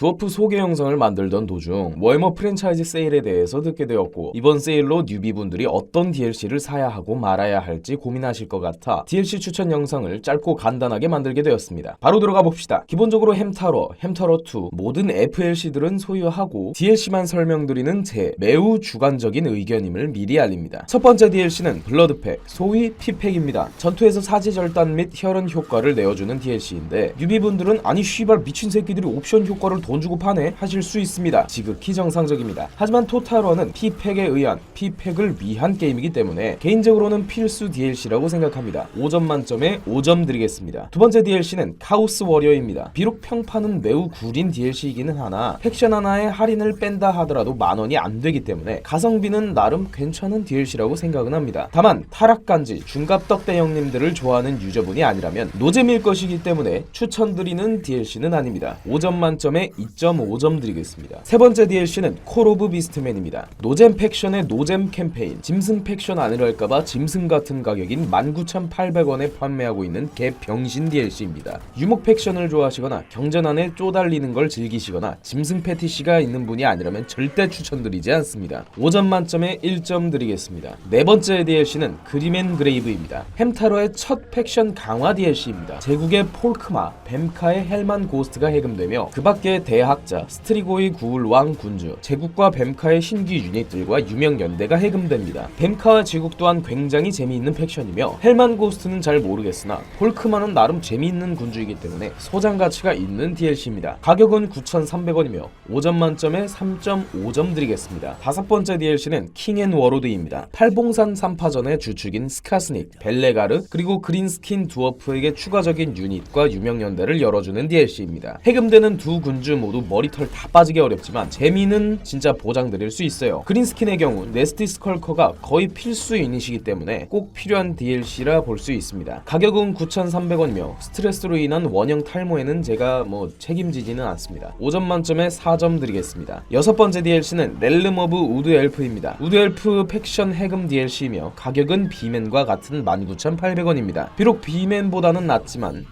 두어프 소개 영상을 만들던 도중 월머 프랜차이즈 세일에 대해서 듣게 되었고 이번 세일로 뉴비분들이 어떤 DLC를 사야 하고 말아야 할지 고민하실 것 같아 DLC 추천 영상을 짧고 간단하게 만들게 되었습니다. 바로 들어가 봅시다. 기본적으로 햄타러, 햄타러2 모든 FLC들은 소유하고 DLC만 설명드리는 제 매우 주관적인 의견임을 미리 알립니다. 첫 번째 DLC는 블러드팩, 소위 피팩입니다. 전투에서 사지 절단 및 혈흔 효과를 내어주는 DLC인데 뉴비분들은 아니 쉬발 미친 새끼들이 옵션 효과를 돈 주고 파네 하실 수 있습니다. 지극히 정상적입니다. 하지만 토탈워는 피팩에 의한 피팩을 위한 게임이기 때문에 개인적으로는 필수 DLC라고 생각합니다. 5점 만점에 5점 드리겠습니다. 두 번째 DLC는 카오스 워리어입니다. 비록 평판은 매우 구린 DLC이기는 하나 팩션 하나에 할인을 뺀다 하더라도 만 원이 안 되기 때문에 가성비는 나름 괜찮은 DLC라고 생각은 합니다. 다만 타락간지 중갑 떡대 형님들을 좋아하는 유저분이 아니라면 노잼일 것이기 때문에 추천드리는 DLC는 아닙니다. 5점 만점에 2.5점 드리겠습니다. 세 번째 DLC는 콜 오브 비스트맨입니다. 노잼 팩션의 노잼 캠페인 짐승 팩션 아니랄까봐 짐승 같은 가격인 19,800원에 판매하고 있는 개병신 DLC입니다. 유목 팩션을 좋아하시거나 경전안에 쪼달리는 걸 즐기시거나 짐승 패티시가 있는 분이 아니라면 절대 추천드리지 않습니다. 5점 만점에 1점 드리겠습니다. 네 번째 DLC는 그림앤 그레이브입니다. 햄타로의 첫 팩션 강화 DLC입니다. 제국의 폴크마, 뱀카의 헬만 고스트가 해금되며 그 밖에 대학자, 스트리고의 구울왕 군주, 제국과 뱀카의 신규 유닛들과 유명 연대가 해금됩니다. 뱀카와 제국 또한 굉장히 재미있는 팩션이며 헬만 고스트는 잘 모르겠으나 폴크마는 나름 재미있는 군주이기 때문에 소장 가치가 있는 DLC입니다. 가격은 9,300원이며 5점 만점에 3.5점 드리겠습니다. 다섯 번째 DLC는 킹앤 워로드입니다. 팔봉산 3파전의 주축인 스카스닉, 벨레가르 그리고 그린스킨 두어프에게 추가적인 유닛과 유명 연대를 열어주는 DLC입니다. 해금되는 두 군주 모두 머리털 다 빠지게 어렵지만 재미는 진짜 보장드릴 수 있어요. 그린스킨의 경우 네스티 스컬커가 거의 필수 유닛이기 때문에 꼭 필요한 DLC라 볼 수 있습니다. 가격은 9,300원이며 스트레스로 인한 원형 탈모에는 제가 뭐 책임지지는 않습니다. 5점 만점에 4점 드리겠습니다. 여섯 번째 DLC는 렐름 오브 우드 엘프입니다. 우드 엘프 팩션 해금 DLC이며 가격은 비맨과 같은 19,800원입니다. 비록 비맨보다는 낫지만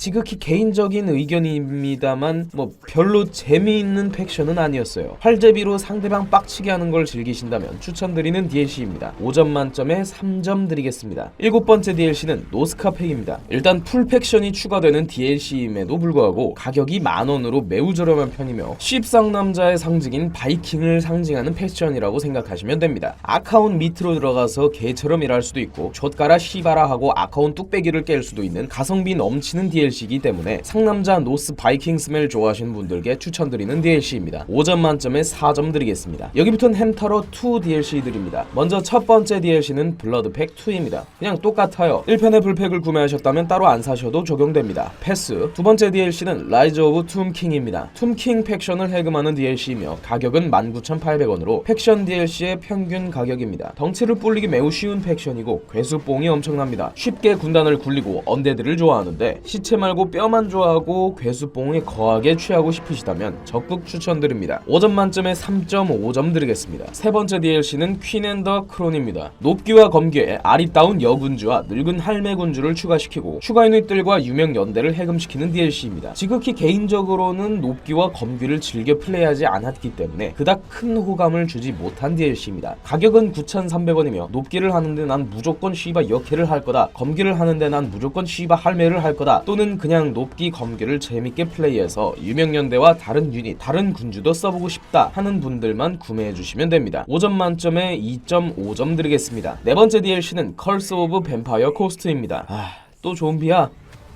지극히 개인적인 의견입니다만 뭐 별로 재미있는 팩션은 아니었어요. 활제비로 상대방 빡치게 하는 걸 즐기신다면 추천드리는 DLC입니다. 5점 만점에 3점 드리겠습니다. 일곱 번째 DLC는 노스카 팩입니다. 일단 풀 팩션이 추가되는 DLC임에도 불구하고 가격이 만 원으로 매우 저렴한 편이며 쉽상남자의 상징인 바이킹을 상징하는 팩션이라고 생각하시면 됩니다. 아카운 밑으로 들어가서 개처럼 일할 수도 있고 좆가라 시바라 하고 아카운 뚝배기를 깰 수도 있는 가성비 넘치는 DLC 이기 때문에 상남자 노스 바이킹 스멜 좋아하시는 분들께 추천드리는 DLC입니다. 5점 만점에 4점 드리겠습니다. 여기부터는 햄타로 2 DLC 드립니다. 먼저 첫 번째 DLC는 블러드팩 2입니다. 그냥 똑같아요. 1편의 불팩을 구매하셨다면 따로 안 사셔도 적용됩니다. 패스. 두 번째 DLC는 라이즈 오브 툼킹입니다. 툼킹 팩션을 해금하는 DLC이며 가격은 19,800원으로 팩션 DLC의 평균 가격입니다. 덩치를 불리기 매우 쉬운 팩션이고 괴수뽕이 엄청납니다. 쉽게 군단을 굴리고 언데드를 좋아하는데 시체 말고 뼈만 좋아하고 괴수뽕에 거하게 취하고 싶으시다면 적극 추천드립니다. 5점 만점에 3.5점 드리겠습니다. 세 번째 DLC는 퀸앤더 크론입니다. 높기와 검기에 아리따운 여군주와 늙은 할매 군주를 추가시키고 추가 유닛들과 유명 연대를 해금시키는 DLC입니다. 지극히 개인적으로는 높기와 검기를 즐겨 플레이하지 않았기 때문에 그닥 큰 호감을 주지 못한 DLC입니다. 가격은 9,300원이며 높기를 하는데 난 무조건 쉬바 역해를 할 거다. 검기를 하는데 난 무조건 쉬바 할매를 할 거다. 또는 그냥 높기 검기를 재밌게 플레이해서 유명 연대와 다른 유닛, 다른 군주도 써보고 싶다 하는 분들만 구매해 주시면 됩니다. 5점 만점에 2.5점 드리겠습니다. 네 번째 DLC는 컬스 오브 뱀파이어 코스트입니다. 아, 또 좀비야.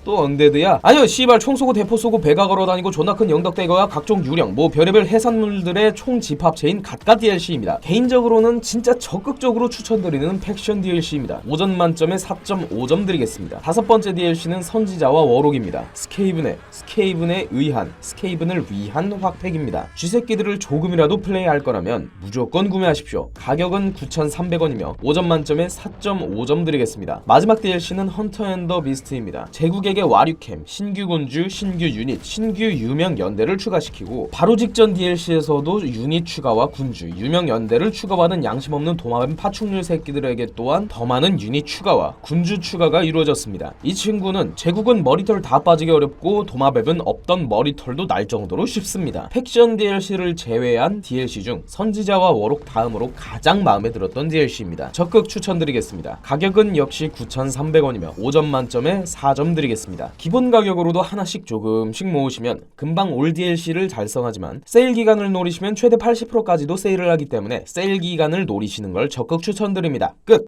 또 언데드야? 아니요 씨발 총 쏘고 대포 쏘고 배가 걸어다니고 존나 큰 영덕대거와 각종 유령 뭐 별의별 해산물들의 총 집합체인 갓갓 DLC입니다. 개인적으로는 진짜 적극적으로 추천드리는 팩션 DLC입니다. 5점 만점에 4.5점 드리겠습니다. 다섯 번째 DLC는 선지자와 워록입니다. 스케이븐의 스케이븐에 의한 스케이븐을 위한 확팩입니다. 쥐새끼들을 조금이라도 플레이할 거라면 무조건 구매하십시오. 가격은 9,300원이며 5점 만점에 4.5점 드리겠습니다. 마지막 DLC는 헌터 앤더 비스트입니다. 제국의 4개 와류캠, 신규 군주, 신규 유닛, 신규 유명 연대를 추가시키고 바로 직전 DLC에서도 유닛 추가와 군주, 유명 연대를 추가받은 양심 없는 도마뱀 파충류 새끼들에게 또한 더 많은 유닛 추가와 군주 추가가 이루어졌습니다. 이 친구는 제국은 머리털 다 빠지기 어렵고 도마뱀은 없던 머리털도 날 정도로 쉽습니다. 팩션 DLC를 제외한 DLC 중 선지자와 워록 다음으로 가장 마음에 들었던 DLC입니다. 적극 추천드리겠습니다. 가격은 역시 9,300원이며 5점 만점에 4점 드리겠 습니다. 기본 가격으로도 하나씩 조금씩 모으시면 금방 올 DLC를 달성하지만 세일 기간을 노리시면 최대 80%까지도 세일을 하기 때문에 세일 기간을 노리시는 걸 적극 추천드립니다. 끝!